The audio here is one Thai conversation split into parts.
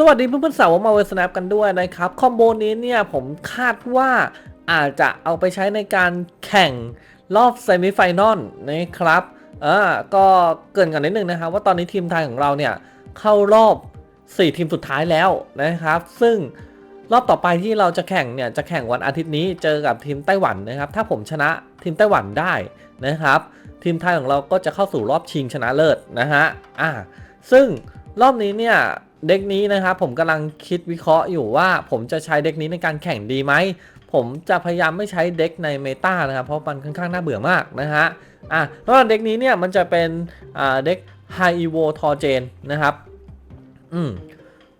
สวัสดีเพื่อนๆสาวมาเวสแนปกันด้วยนะครับคอมโบนี้เนี่ยผมคาดว่าอาจจะเอาไปใช้ในการแข่งรอบเซมิไฟนอลนะครับอ่าก็เกินกันนิดนึงนะครับ ว่าตอนนี้ทีมไทยของเราเนี่ยเข้ารอบ 4 ทีมสุดท้ายแล้วนะครับ ซึ่งรอบต่อไปที่เราจะแข่งเนี่ยจะแข่งวันอาทิตย์นี้เจอกับทีมไต้หวันนะครับ ถ้าผมชนะทีมไต้หวันได้นะครับ ทีมไทยของเราก็จะเข้าสู่รอบชิงชนะเลิศนะฮะอ่าซึ่งรอบนี้เนี่ย เด็กนี้นะครับผมกำลังคิดวิเคราะห์อยู่ว่าผมจะใช้เด็กนี้ในการแข่งดีไหม ผมจะพยายามไม่ใช้เด็กในเมตานะครับ เพราะมันค่อนข้างน่าเบื่อมากนะฮะอะแล้วเด็กนี้เนี่ยมันจะเป็นอ่าเด็ก High Evo t o r g e n นะครับ อืม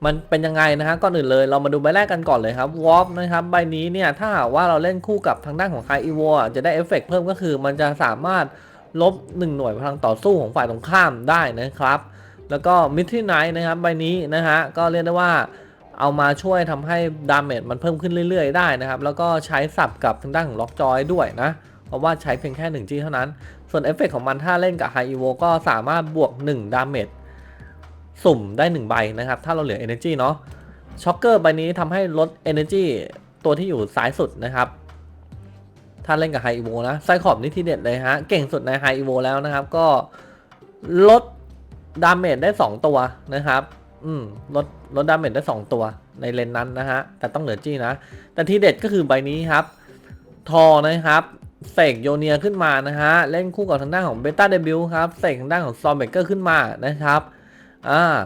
มันเป็นยังไงนะฮะก่อนอื่นเลยเรามาดูใบแรกกันก่อนเลยครับวอ p นะครับใบนี้เนี่ยถ้าหากว่าเราเล่นคู่กับทางด้านของ High Evo อะจะได้เอฟเฟกต์เพิ่มก็คือ มันจะสามารถลบ 1 หน่วยพลังต่อสู้ของฝ่ายตรงข้ามได้นะครับ แล้วก็มิท r ไนท์นะครับใบนี้นะฮะก็เรียกได้ว่าเอามาช่วยทำให้ดาเมจมันเพิ่มขึ้นเรื่อยๆ ได้นะครับ แล้วก็ใช้สับกับทางด้านของล็อกจอยด้วยนะ เพราะว่าใช้เพียงแค่1จีเท่านั้น ส่วนเอฟเฟกของมันถ้าเล่นกับไฮอีโวก็สามารถบวก 1 ดาเมจสุ่มได้ 1 ใบนะครับ ถ้าเราเหลือ Energy เนาะช็อคเกอร์ใบนี้ทำให้ลด Energy ตัวที่อยู่ซ้ายสุดนะครับถ้าเล่นกับไฮอีโวนะไซคอบนี่ทีเด็ดเลยฮะ เก่งสุดในไฮอีโวแล้วนะครับ ก็ลด ดาเมจได้2ตัวนะครับ อืมลดลดดาเมจได้2ตัวในเลนนั้นนะฮะ แต่ต้องเหลือจี้นะ แต่ที่เด็ดก็คือใบนี้ครับ ทอนะครับเสกโยเนียขึ้นมานะฮะ เล่นคู่กับทางด้านของเบต้าเดบิวครับเสกทางด้านของซอมเบเกอร์ขึ้นมานะครับอ่า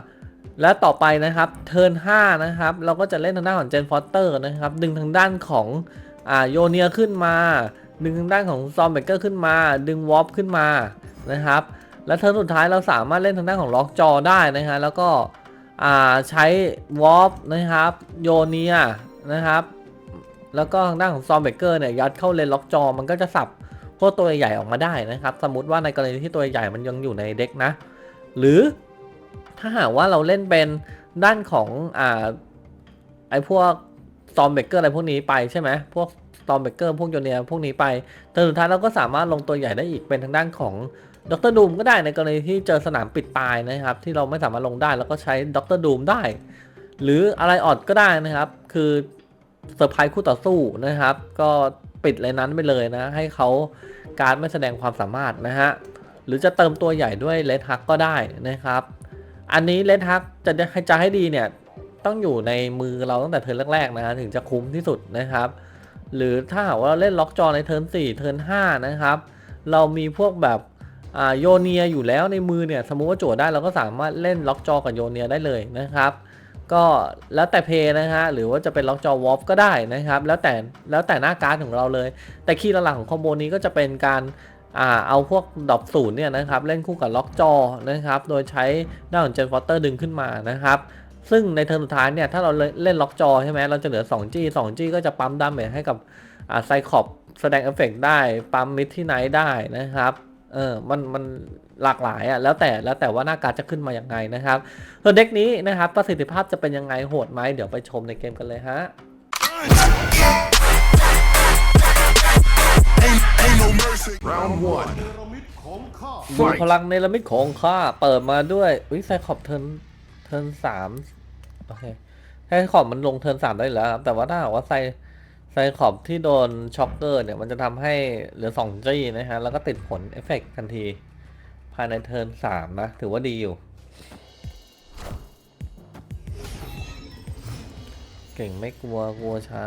และต่อไปนะครับเทิร์น5นะครับ เราก็จะเล่นทางด้านของเจนฟอสเตอร์นะครับ ดึงทางด้านของอ่าโยเนียขึ้นมา ดึงทางด้านของซอมเบเกอร์ขึ้นมา ดึงวอปขึ้นมานะครับ และเทิร์นสุดท้ายเราสามารถเล่นทางด้านของล็อกจอได้นะฮะแล้วก็ใช้วอปนะครับโยเนียนะครับแล้วก็ทางด้านของซอมเบเกอร์เนี่ยยัดเข้าเลนล็อกจอมันก็จะสับพวกตัวใหญ่ออกมาได้นะครับ สมมติว่าในกรณีที่ตัวใหญ่มันยังอยู่ในเด็กนะ หรือถ้าหากว่าเราเล่นเป็นด้านของอ่าไอพวกซอมเบเกอร์อะไรพวกนี้ไปใช่ไหมพวกซอมเบเกอร์พวกโยเนียพวกนี้ไปเทิร์สุดท้ายเราก็สามารถลงตัวใหญ่ได้อีกเป็นทางด้านของ ดรดูมก็ได้ในกรณีที่เจอสนามปิดตายนะครับ ที่เราไม่สามารถลงได้แล้วก็ใช้ดรดูมได้ หรืออะไรออดก็ได้นะครับ คือเซอร์ไพรส์คู่ต่อสู้นะครับ ก็ปิดเลยนั้นไปเลยนะ ให้เขาการดไม่แสดงความสามารถนะฮะหรือจะเติมตัวใหญ่ด้วยเลดฮักก็ได้นะครับ อันนี้เลดฮักจะให้จะให้ดีเนี่ยต้องอยู่ในมือเราตั้งแต่เทิร์นแรกๆนะถึงจะคุ้มที่สุดนะครับ หรือถ้าหากว่าเราเล่นล็อกจอในเทิร์น4เทิร์น5นะครับ เรามีพวกแบบ โยเนียอยู่แล้วในมือเนี่ยสมมุติว่าโจทย์ได้เราก็สามารถเล่นล็อกจอกับโยเนียได้เลยนะครับ ก็แล้วแต่เพย์นะฮะหรือว่าจะเป็นล็อกจอวอฟก็ได้นะครับ แล้วแต่แล้วแต่หน้าการ์ดของเราเลย แต่คีย์หลักของคอมโบนี้ก็จะเป็นการอ่าเอาพวกดอกศูนย์เนี่ยนะครับเล่นคู่กับล็อกจอนะครับ โดยใช้ด้านของเจนฟอสเตอร์ดึงขึ้นมานะครับซึ่งในเทิร์นสุดท้ายเนี่ยถ้าเราเล่นล็อกจอใช่ไหมเราจะเหลือ 2G 2G ก็จะปั๊มดาเมจให้กับอ่าไซคอบแสดงเอฟเฟกได้ปั๊มมิดที่ไนท์ได้นะครับ เออ มัน มันหลากหลายอะ่ะ แล้วแต่ แล้วแต่ว่าหน้าการจะขึ้นมาอย่างไงนะครับส่วนเด็กนี้นะครับ ประสิทธิภาพจะเป็นยังไง โหดไหม เดี๋ยวไปชมในเกมกันเลยฮะ Round one. ดูพลังในละมิดของข้า เปิดมาด้วย อุ้ยไซคอบเทินเทินสามโอเคไซคอบมันลงเทินสามได้แล้วครับแต่ว่าถ้าหากว่าไซ ไซคอบที่โดนช็อกเกอร์เนี่ย มันจะทำให้เหลือ2จี้นะฮะ แล้วก็ติดผลเอฟเฟกต์ทันที ภายในเทิร์นสามนะ ถือว่าดีอยู่ เก่งไม่กลัวกลัวช้า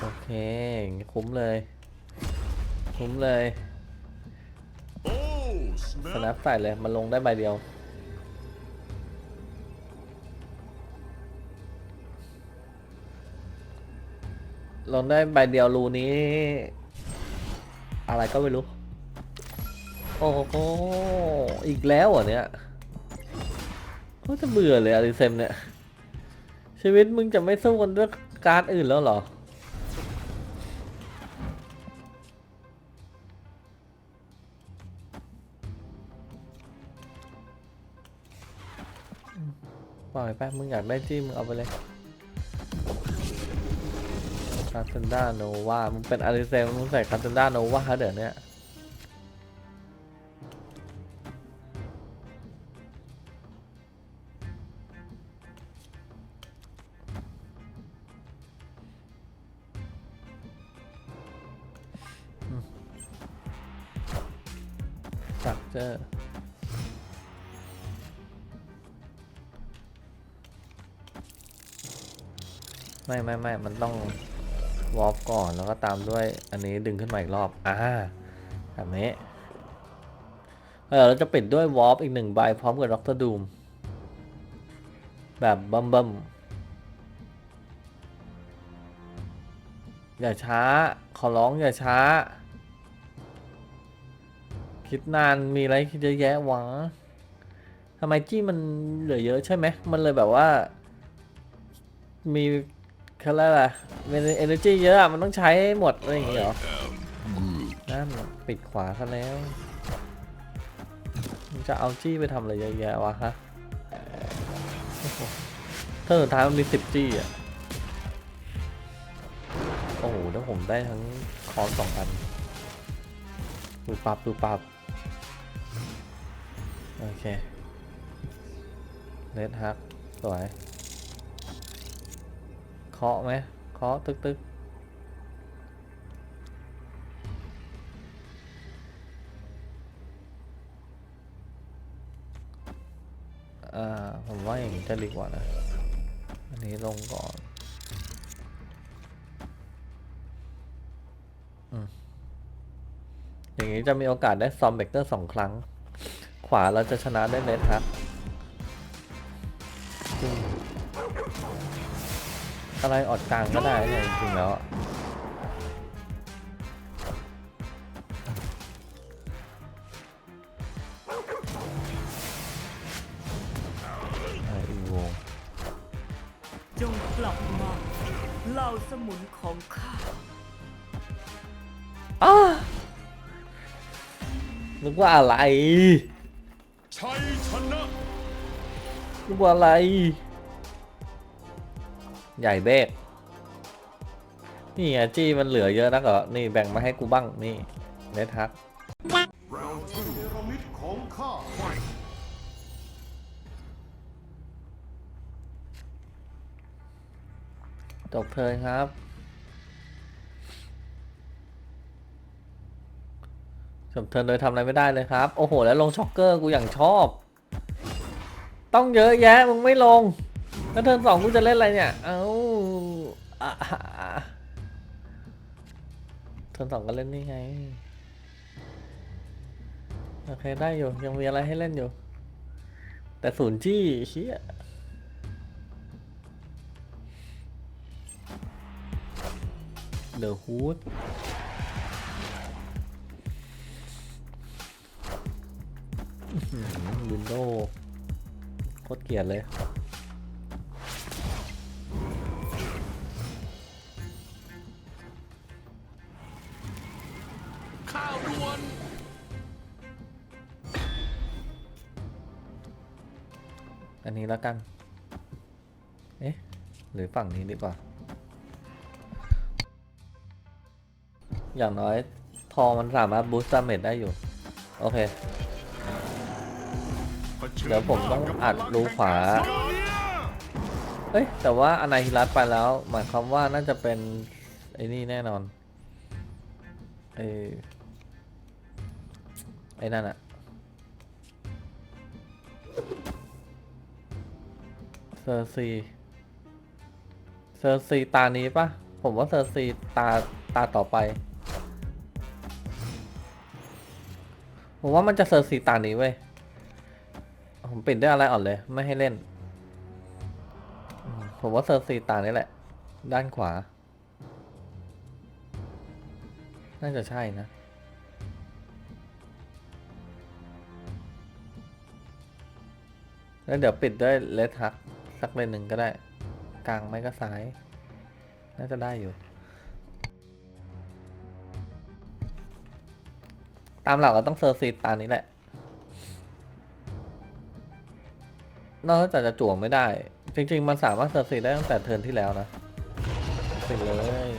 โอเคอย่างนี้คุ้มเลย คุ้มเลย Oh, ส snap. แนปใส่เลย มันลงได้ใบเดียว ลงได้ใบเดียวรูนี้ อะไรก็ไม่รู้ โอ้โหอีกแล้วเหรอเนี่ยก็จะเบื่อเลยอาริเซมเนี่ย ชีวิตมึงจะไม่สู้กันด้วยการ์ดอื่นแล้วเหรอปล่อยไปมึงอยากได้จี้มึงเอาไปเลย คาเซนด้าโนวามันเป็นอาริเซลมึงใส่คาเซนด้าโนวาเดี๋ยวนี้สักเจอไม่ไม่ไม่มันต้อง ก่อนแล้วก็ตามด้วยอันนี้ดึงขึ้นมาอีกรอบ อ่าแบบนี้เออเราจะปิดด้วยวอล์ฟอีกหนึ่งใบพร้อมกับด็อกเตอร์ดูมแบบบัมบัมอย่าช้า ขอร้องอย่าช้า คิดนานมีอะไรคิดเยอะแยะหวะทำไมจี้มันเหลือเยอะใช่ไหม มันเลยแบบว่า มี เขาเรียกอะไรเป็น energy เยอะอะมันต้องใช้ให้หมดอะไรอย่างเงี้ยเหรอนั่นปิดขวาซะแล้วมึงจะเอาจี้ไปทำอะไรเยอะแยะวะฮะถ้าสุดท้ายมันมีสิบจี้อะ โอ้โหถ้าผมได้ทั้งคอนสองพัน ดูปับดูปับ โอเคเลดฮักสวยาะไหมเคาะตึกตึกอ่า ผมว่าอย่างนี้จะดีกว่านะ อันนี้ลงก่อน อย่างนี้จะมีโอกาสได้ซอมเบกเตอร์สองครั้ง ขวาเราจะชนะได้เลดฮัก อะไรออดกลางก็ได้เนี่ยจริงๆแล้วอะไอ้อีโวจงกลับมาเหล่าสมุนของข้าอ้านึกว่าอะไรชัยชนะนึกว่าอะไร ใหญ่เบกนี่ไงจี้มันเหลือเยอะนักเหรอ นี่แบ่งมาให้กูบ้าง นี่เลดฮักเราที่เนรมิตของข้าจบเทิร์นครับ จบเทิร์นโดยทำอะไรไม่ได้เลยครับ โอ้โห แล้วลงช็อกเกอร์กูอย่างชอบ ต้องเยอะแยะมึงไม่ลงแล้วเทิร์นสองกูจะเล่นอะไรเนี่ย เอ้า เทิร์นสองก็เล่นนี่ไง โอเค ได้อยู่ ยังมีอะไรให้เล่นอยู่ แต่ศูนย์จี้เชี่ยเดอะฮูดวินโดว์โคตรเกลียดเลย อันนี้แล้วกัน เอ๊ะ หรือฝั่งนี้ดีกว่า อย่างน้อยทอมันสามารถบูสต์ดาเมจได้อยู่ โอเค เดี๋ยวผมต้องอัดรูขวา เอ้ย แต่ว่าอนาฮิรัตไปแล้ว หมายความว่าน่าจะเป็น ไอ้นี่แน่นอนไอ้ ไอ้นั่นอะเซอร์ซี เซอร์ซีตานี้ปะผมว่าเซอร์ซีตาตาต่อไป ผมว่ามันจะเซอร์ซีตานี้เว้ย ผมปิดด้วยอะไรอ่อนเลย ไม่ให้เล่น ผมว่าเซอร์ซีตานี้แหละ ด้านขวา น่าจะใช่นะ แล้วเดี๋ยวปิดด้วยเลสทักสักเลนหนึ่งก็ได้ กลางไม่ก็ซ้าย น่าจะได้อยู่ ตามหลักเราต้องเซอร์ซีตานี้แหละ นอกจากจะจั่วไม่ได้ จริง ๆ มันสามารถเซอร์ซีได้ตั้งแต่เทิร์นที่แล้วนะปิดเลย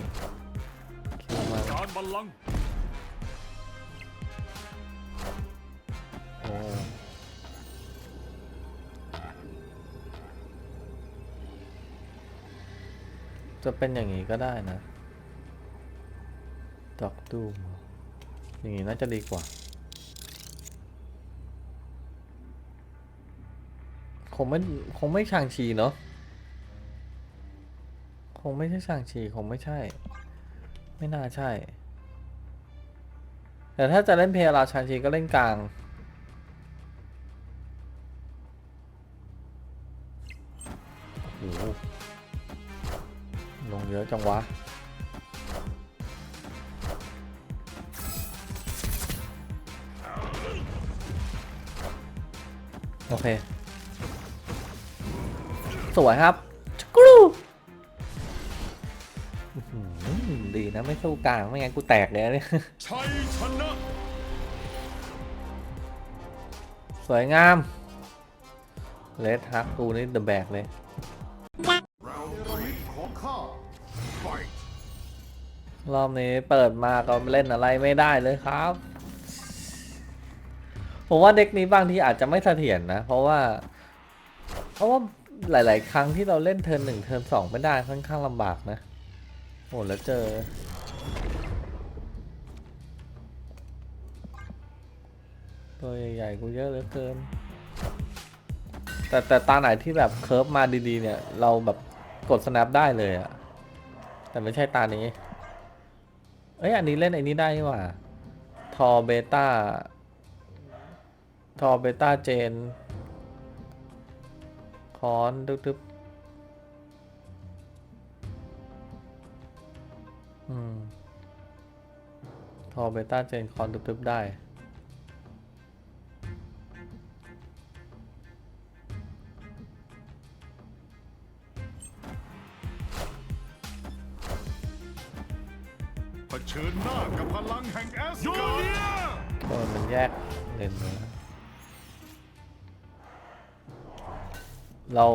จะเป็นอย่างนี้ก็ได้นะดอกดูมอย่างนี้น่าจะดีกว่า คงไม่คงไม่ช่างชีเนาะคงไม่ใช่ช่างชีคงไม่ใช่ ไม่น่าใช่ แต่ถ้าจะเล่นเพลราชางชีก็เล่นกลาง เยอะจังวะโอเค สวยครับกรูดีนะไม่สู้กลางไม่งั้นกูแตกเลยเนี่ยชัยชนะสวยงามเลดฮักกูนี่เดอะแบกเลย รอบนี้เปิดมาก็เล่นอะไรไม่ได้เลยครับ ผมว่าเด็กนี้บางทีอาจจะไม่เสถียรนะ เพราะว่า เพราะว่าหลาย ๆ ครั้งที่เราเล่นเทิร์นหนึ่งเทิร์นสองไม่ได้ค่อนข้างลำบากนะโหแล้วเจอ ตัวใหญ่ ๆ กูเยอะเหลือเกิน แต่แต่ตาไหนที่แบบเคิร์ฟมาดี ๆ เนี่ย เราแบบกด snap ได้เลยอะแต่ไม่ใช่ตานี้ อ้ยอันนี้เล่นไอ้นี้ได้นี่หว่า ทอเบต้า ทอเบต้าเจน คอนดึบๆอืม ทอเบต้าเจนคอนดึบๆได้ ชิญหน้ากับพลังแห่งแอสการ์ดโดนมันแยกเลนเลยนะเรา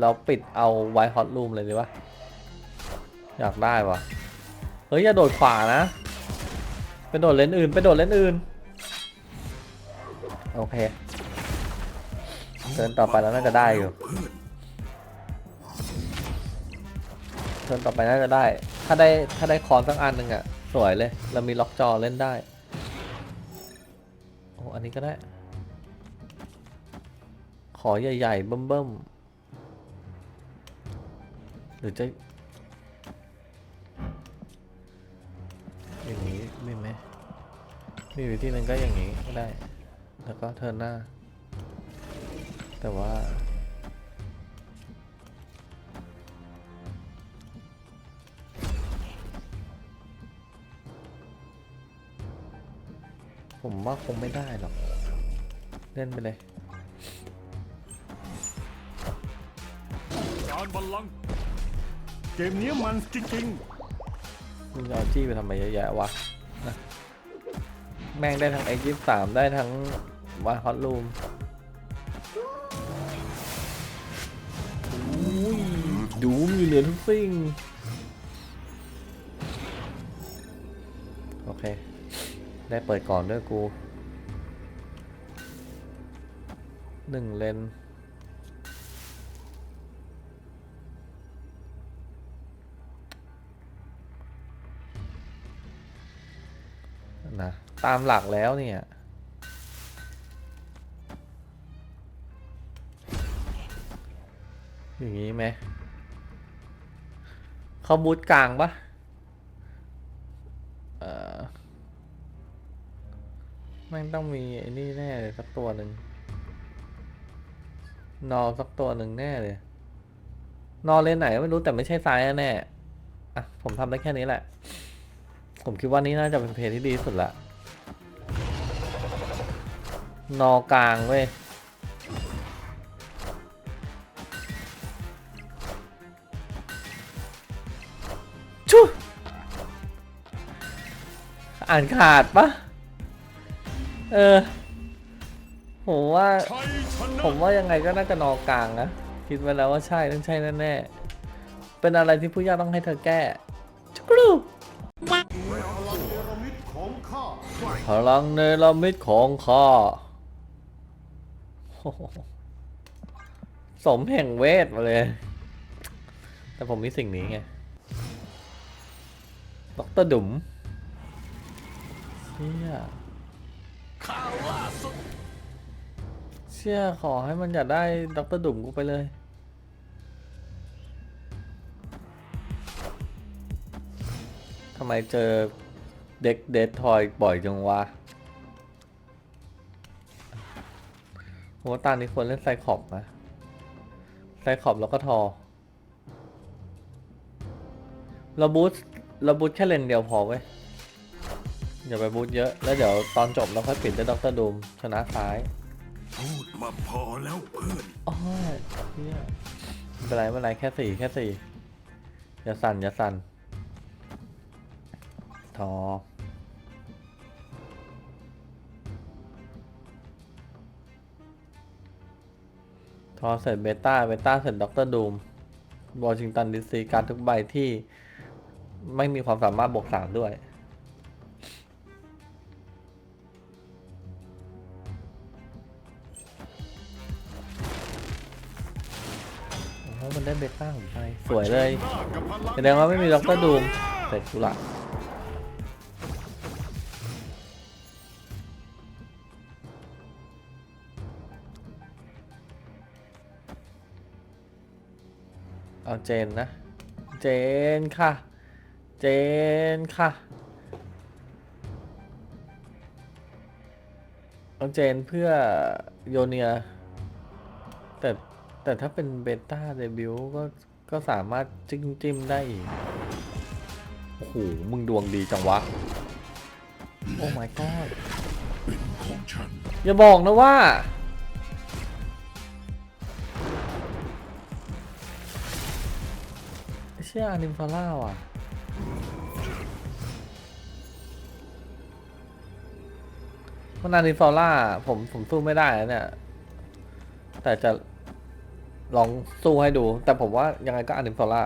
เราปิดเอาไวท์ฮอตรูมเลยดีวะอยากได้วะเฮ้ย อย่าโดดขวานะไปโดดเลนอื่นไปโดดเลนอื่น โอเคเทินต่อไปแล้วน่าจะได้อยู่เทินต่อไปน่าจะได้ ถ้าได้ถ้าได้คอนสักอันหนึ่งอะสวยเลย เรามีล็อกจอเล่นได้โอ้อันนี้ก็ได้ ขอใหญ่ ๆ เบิ่มๆหรือจะอย่างนี้มีไหมมีวิธีหนึ่งก็อย่างนี้ก็ได้ แล้วก็เทิร์นหน้า แต่ว่า ผมว่าคงไม่ได้หรอก เล่นไปเลยการบัลลังก์เกมนี้มันจริงมึงเอาจี้ไปทำไมเยอะแยะวะนะแม่งได้ทั้ง X 2 3ได้ทั้งวาฮอตลูมอุ้ยดูมอยู่เหนือทุกสิ่ง ได้เปิดก่อนด้วยกูหนึ่งเลนนะตามหลักแล้วเนี่ยอย่างนี้ไหมเขาบูทกลางปะ แม่งต้องมีไอ้นี่แน่เลยสักตัวหนึ่งนอสักตัวหนึ่งแน่เลย นอเลนไหนไม่รู้แต่ไม่ใช่ซ้ายแน่อะผมทำได้แค่นี้แหละ ผมคิดว่านี่น่าจะเป็นเพลที่ดีสุดละ นอกลางเว้ยชุอ่านขาดปะ เออ ผมว่า ผมว่ายังไงก็น่าจะนอกลางนะ คิดไว้แล้วว่าใช่ต้องใช่แน่ๆเป็นอะไรที่ผู้ยากต้องให้เธอแก้จุกรูพลังเนรมิตของข้าไฟพลังเนรมิตของข้อสมแห่งเวทมาเลย แต่ผมมีสิ่งนี้ไงด็อกเตอร์ดุ๋มเชี่ย ข่าวล่าสุดเชื่อขอให้มันอย่าได้ด็อกเตอร์ดุ่มกูไปเลย ทำไมเจอเด็กเดททอยบ่อยจังวะโหตานี้ควรเล่นไซคอบนะ ไซคอบแล้วก็ทอเราบูทเราบูทแค่เลนเดียวพอเว้ย อย่าไปบูทเยอะ แล้วเดี๋ยวตอนจบเราค่อยปิดด้วยด็อกเตอร์ดูมชนะซ้ายพูดมาพอแล้วเพื่อนโอ้ยเฮียไม่เป็นไรไม่เป็นไรแค่สี่แค่สี่อย่าสั่นอย่าสั่นทอทอเสร็จเบต้าเบต้าเสร็จด็อกเตอร์ดูมวอชิงตันดีซีการดทุกใบที่ไม่มีความสามารถบวกสามด้วย เบต้าผมไปสวยเลยแสดงว่าไม่มีด็อกเตอร์ดูมเสร็จกูละเอาเจนนะ เจนค่ะ เจนค่ะเอาเจนเพื่อโยเนีย แต่ถ้าเป็นเบต้าเดบิวต์ก็ก็สามารถจิ้มจิ้มได้อีก โอ้โห มึงดวงดีจังวะ โอ้ my god อย่าบอกนะว่า เชื่ออนิมฟาร่าว่ะเพราะนานิฟาร่าผมผมสู้ไม่ได้แล้วเนี่ย แต่จะ ลองสู้ให้ดู แต่ผมว่ายังไงก็อนิมฟาร่า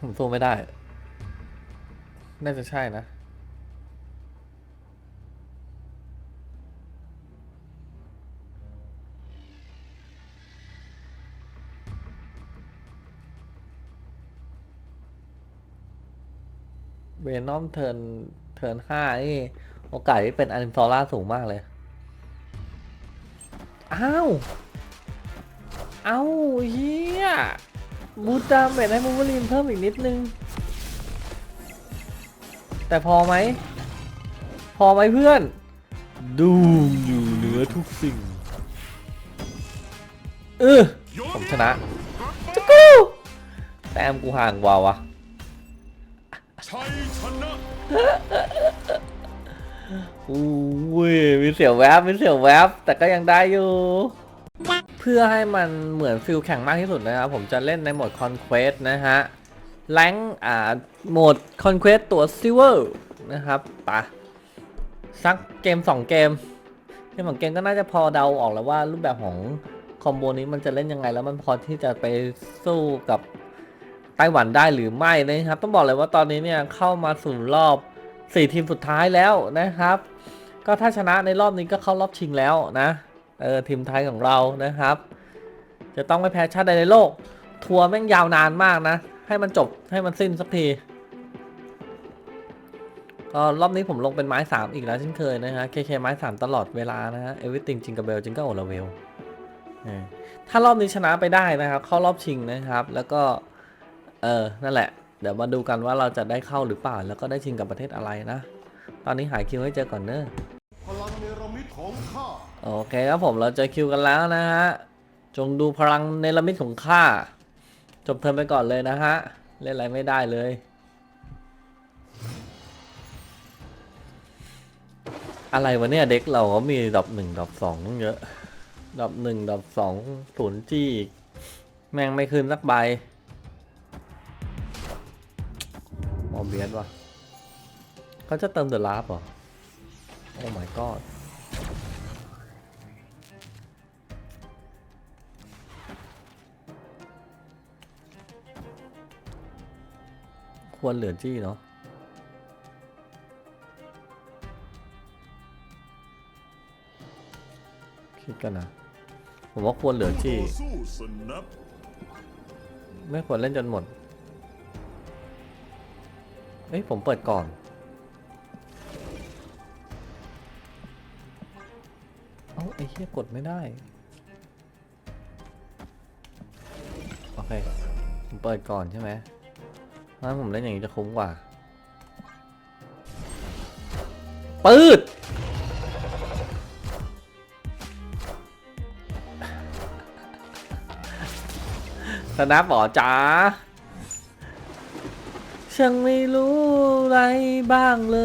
ผมสู้ไม่ได้ น่าจะใช่นะ เวนอมเทิร์นเทิร์นห้านี่โอกาสที่เป็นอนิมฟอร่าสูงมากเลย อ้าว เอ้าเฮียบูตดามเมจให้มูเวอรีนเพิ่มอีกนิดนึง แต่พอไหม พอไหมเพื่อน ดูอยู่เหนือทุกสิ่ง เออผมชนะจะกูแต้มกูห่างกว่าวะชัยชนะอุ้ยมีเสียวแวบมีเสียวแวบแต่ก็ยังได้อยู่เพื่อให้มันเหมือนฟิลแข่งมากที่สุดนะครับ ผมจะเล่นในโหมด Conquest นะฮะแรงอ่าโหมด Conquest ตัว Silver นะครับปะสักเกม 2 เกมเกมสองเกมก็น่าจะพอเดาออกแล้วว่ารูปแบบของคอมโบนี้มันจะเล่นยังไง แล้วมันพอที่จะไปสู้กับไต้หวันได้หรือไม่นะครับ ต้องบอกเลยว่าตอนนี้เนี่ยเข้ามาสู่รอบ 4 ทีมสุดท้ายแล้วนะครับ ก็ถ้าชนะในรอบนี้ก็เข้ารอบชิงแล้วนะ เออทีมไทยของเรานะครับ จะต้องไม่แพ้ชาติใดในโลก ทัวร์แม่งยาวนานมากนะ ให้มันจบให้มันสิ้นสักทีก็รอบนี้ผมลงเป็นไม้ 3 อีกแล้วเช่นเคยนะฮะ KK ไม้ 3 ตลอดเวลานะฮะ Everything จิงกับเบลจิงก็โอลาเวลถ้ารอบนี้ชนะไปได้นะครับ เข้ารอบชิงนะครับ แล้วก็ เออ นั่นแหละ เดี๋ยวมาดูกันว่าเราจะได้เข้าหรือเปล่า แล้วก็ได้ชิงกับประเทศอะไรนะ ตอนนี้หาคิวให้เจอก่อนเนอะ พลังเนรมิตของข้า โอเคครับผมเราจอคิวกันแล้วนะฮะ จงดูพลังเนรมิตของข้า จบเทิร์นไปก่อนเลยนะฮะ เล่นอะไรไม่ได้เลยอะไรวะเนี่ยเด็กเราก็มีดอกหนึ่งดอกสองเยอะดอกหนึ่งดอกสองศูนย์จี้อีก แม่งไม่คืนสักใบมอเบียสวะเขาจะเติมเดอะลาฟเหรอ โอ้ my god ควรเหลือจี้เนาะคิดกันนะผมว่าควรเหลือจี้ ไม่ควรเล่นจนหมด เอ้ยผมเปิดก่อน เอ้าไอ้เหี้ยเฮียกดไม่ได้ โอเค ผมเปิดก่อนใช่ไหม งั้นผมเล่นอย่างนี้จะคุ้มกว่า ปืดธนาบอจ๋าฉันไม่รู้อะไรบ้างเล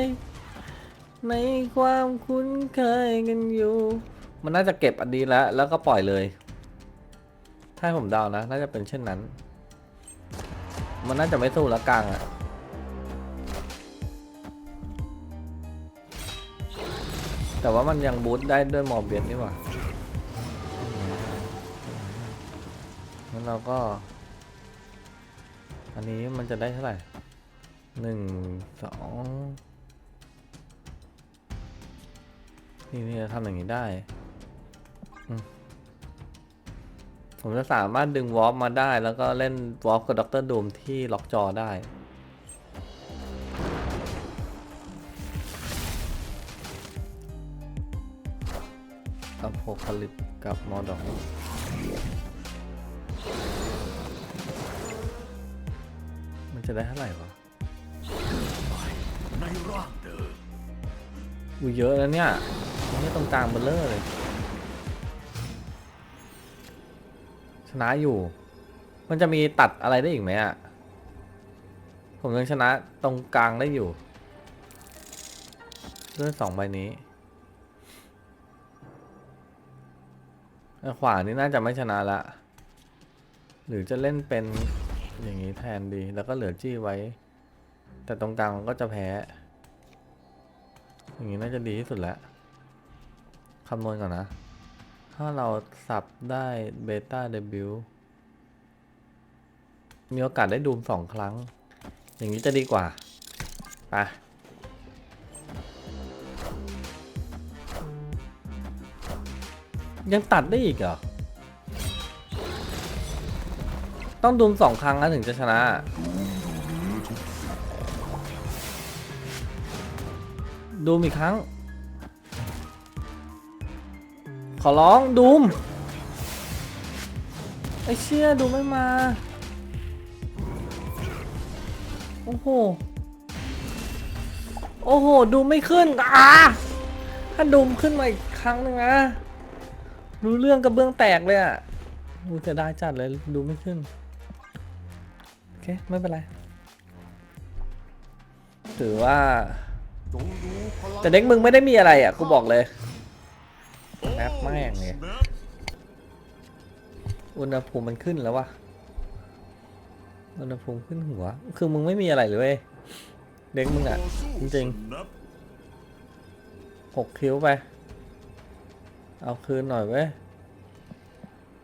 ย ในความคุ้นเคยกันอยู่ มันน่าจะเก็บอันนี้แล้ว แล้วก็ปล่อยเลย ถ้าผมเดานะ น่าจะเป็นเช่นนั้น มันน่าจะไม่สู้ล้วกลางอะแต่ว่ามันยังบูทได้ด้วยมอร์เบียนนี่หว่างั้นเราก็ อันนี้มันจะได้เท่าไหร่หนึ่งสองนี่นี่จะทำอย่างนี้ได้อืม ผมจะสามารถดึงวอล์ฟมาได้ แล้วก็เล่นวอล์ฟกับด็อกเตอร์ดูมที่ล็อกจอได้อโพคาลิปกับมอดอกมันจะได้เท่าไหร่วะในร่างเดิมอูเยอะแล้วเนี่ยนี่ตรงกลางเบลเลอร์เลย นะอยู่ มันจะมีตัดอะไรได้อีกไหมอะผมยังชนะตรงกลางได้อยู่ด้วยสองใบนี้ขวานี่น่าจะไม่ชนะละ หรือจะเล่นเป็นอย่างนี้แทนดี แล้วก็เหลือจี้ไว้ แต่ตรงกลางก็จะแพ้ อย่างนี้น่าจะดีที่สุดแล้วคำนวณก่อนนะ ถ้าเราสับได้เบต้าเดบิวมีโอกาสได้ดูมสองครั้ง อย่างนี้จะดีกว่า ไปยังตัดได้อีกเหรอ ต้องดูมสองครั้งนะถึงจะชนะดูมอีกครั้ง ขอร้องดูมไอเชี่ยดูไม่มา โอ้โห โอ้โห ดูไม่ขึ้นอ่าถ้าดูมขึ้นมาอีกครั้งหนึ่งนะ รู้เรื่องกระเบื้องแตกเลยอะดูจะได้จัดเลยดูไม่ขึ้น โอเค ไม่เป็นไร ถือว่า แต่เด็กมึงไม่ได้มีอะไรอะกูบอกเลย ม่งเนี่ยอุณหภูมิมันขึ้นแล้ววะอุณหภูมิขึ้นหัว คือมึงไม่มีอะไรเลยเว้ยเด็กมึงอะ จริงนับหกคิ้วไป เอาคืนหน่อยเว้ย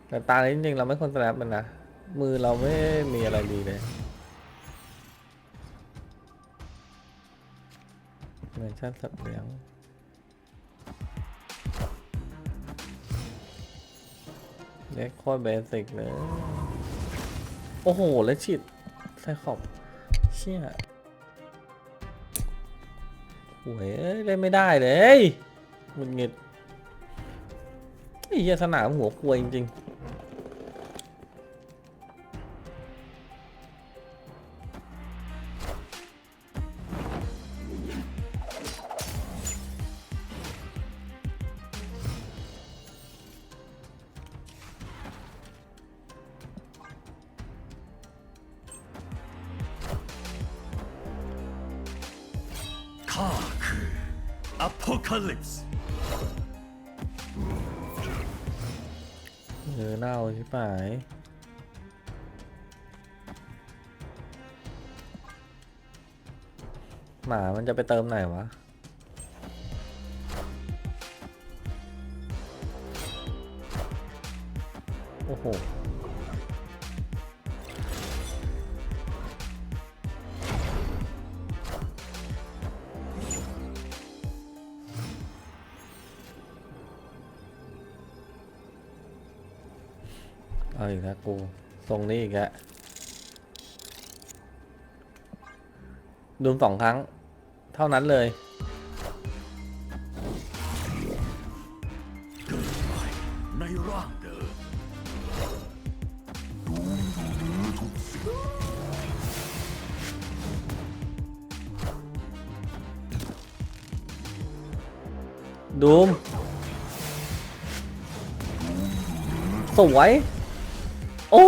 แต่ตาจริงๆเราไม่ควรสแนปมันนะมือเราไม่มีอะไรดีเลยเหมือนชาติสัตว์เลี้ยง เล็กโคตรเบสิกเลย โอ้โห แล้วฉีดใส่ขอบ เชี่ยหวยเอ้ยเล่นไม่ได้เลยหงุดหงิดไอ้เหี้ยสนามหัวควยจริงๆ ข้าคืออโพคาลิปส์เออเน่าใช่ไหมหมามันจะไปเติมไหนวะ โอ้โห รงนี้อีกแล้ดูสองครั้ง เท่านั้นเลยดูดูมสวย โอ้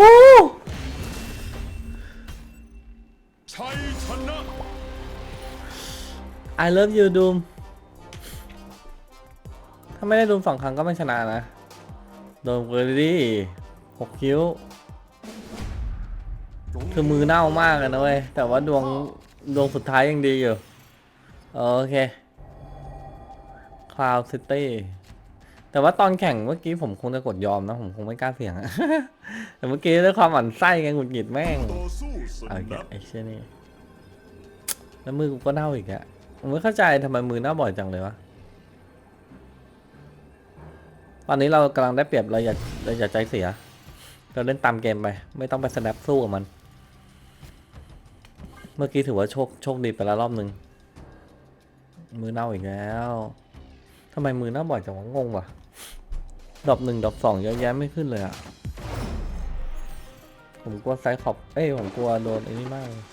ชัยชนะ I love you ดูมถ้าไม่ได้ดูมสองครั้งก็ไม่ชนะนะ โดนเกอร์ดี้หกคิ้ว คือมือเน่ามากเลยนะเว้ย แต่ว่าดวง ดวงสุดท้ายยังดีอยู่ โอเค Cloud City แต่ว่าตอนแข่งเมื่อกี้ผมคงจะกดยอมนะ ผมคงไม่กล้าเสี่ยงอะแต่เมื่อกี้ด้วยความหมั่นไส้ไงหงุดหงิดแม่งต่อสู้สเอาอีกนัแล้วบไอ้เชี่ยนี่แล้วมือกูก็เน่าอีกอะผมไม่เข้าใจทำไมมือเน่าบ่อยจังเลยวะตอนนี้เรากำลังได้เปรียบเราอย่าเราอย่าใจเสีย เราเล่นตามเกมไป ไม่ต้องไปสแนปสู้กับมัน เมื่อกี้ถือว่าโชคโชคดีไปแล้วรอบหนึ่งมือเน่าอีกแล้วทำไมมือเน่าบ่อยจังวะงงวะ ดอกหนึ่งดอกสองเยอะแยะไม่ขึ้นเลยอะผมกลัวไซส์ขอบเอ้ยผมกลัวโดนไอ้นี่มากเลย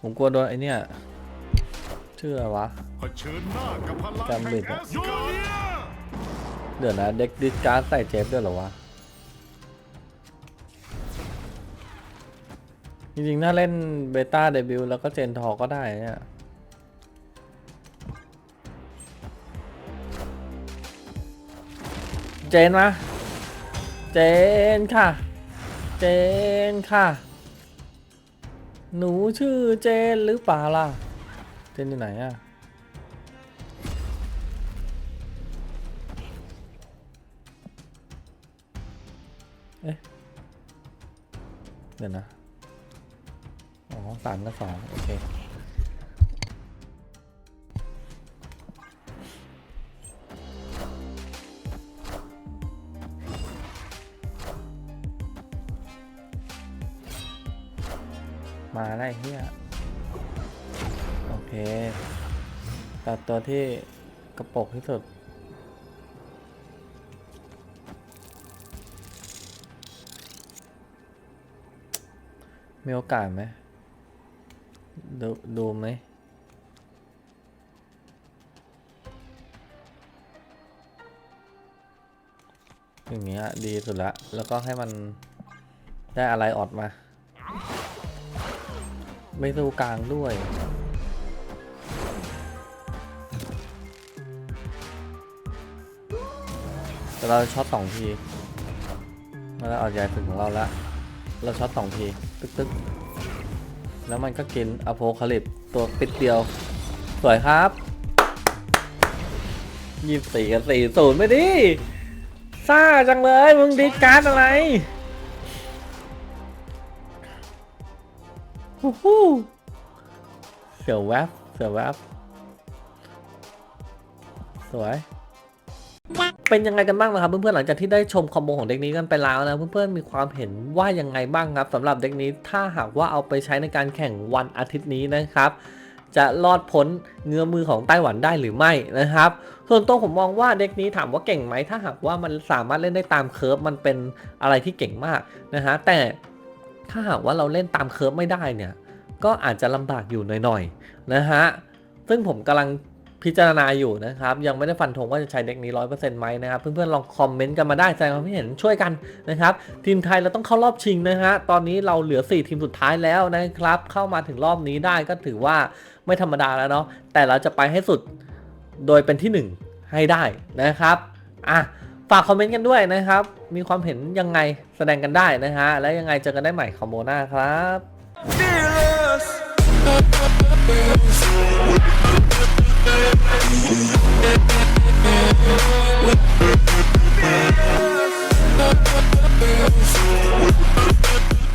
ผมกลัวโดนไอ้เนี่ยชื่ออะไรวะ เผชิญหน้ากับพลังกำบิแห่ดงอะแอสการ์ดเดี๋ยวนะเด็กดิสการ์ดใส่เจฟด้วยเหรอวะ จริงๆ ถ้าเล่นเบต้าเดบิวต์แล้วก็เจนทอก็ได้เนี่ย เจนมาเจนค่ะ เจนค่ะ หนูชื่อเจนหรือเปล่าล่ะ เจนอยู่ไหนอะเดี๋ยวนะ อ๋อสามกับสองโอเค มาได้เฮียโอเค ตัดตัวที่กระปกที่สุด มีโอกาสไหม ดูดูไหมอย่างเงี้ยดีสุดละ แล้วก็ให้มันได้อะไรออดมา ไม่สู้กลางด้วย แต่เราช็อตสองทีมาแล้วออดใหญ่สุดของเราละเราช็อตสองที ตึ๊กตึ๊กแล้วมันก็กินอโพคาลิปตัวปิดเดียว สวยครับยี่สี่กับสี่ศูนย์ไม่ดิซ่าจังเลย มึงดีการ์ดอะไร ฮู้ฮู้เสียวแวบเสียวแวบสวย เป็นยังไงกันบ้างนะครับเพื่อนๆหลังจากที่ได้ชมคอมโบของเด็กนี้กันไปแล้วนะเพื่อนๆมีความเห็นว่ายังไงบ้างครับสำหรับเด็กนี้ถ้าหากว่าเอาไปใช้ในการแข่งวันอาทิตย์นี้นะครับ จะรอดพ้นเงื้อมือของไต้หวันได้หรือไม่นะครับ ส่วนตัวผมมองว่าเด็กนี้ถามว่าเก่งไหมถ้าหากว่ามันสามารถเล่นได้ตามเคิร์ฟมันเป็นอะไรที่เก่งมากนะฮะแต่ ถ้าหากว่าเราเล่นตามเคิร์ฟไม่ได้เนี่ย ก็อาจจะลำบากอยู่หน่อยๆนะฮะ ซึ่งผมกำลังพิจารณาอยู่นะครับ ยังไม่ได้ฟันธงว่าจะใช้เด็กนี้ร้อยเปอร์เซ็นต์ไหมนะครับ เพื่อนๆลองคอมเมนต์กันมาได้แสดงความคิดเห็นช่วยกันนะครับ ทีมไทยเราต้องเข้ารอบชิงนะฮะ ตอนนี้เราเหลือ 4 ทีมสุดท้ายแล้วนะครับ เข้ามาถึงรอบนี้ได้ก็ถือว่าไม่ธรรมดาแล้วเนาะ แต่เราจะไปให้สุดโดยเป็นที่ 1 ให้ได้นะครับ อะ ฝากคอมเมนต์กันด้วยนะครับ มีความเห็นยังไงแสดงกันได้นะฮะ และยังไงเจอกันได้ใหม่คอมโบหน้าครับ We'll be right back.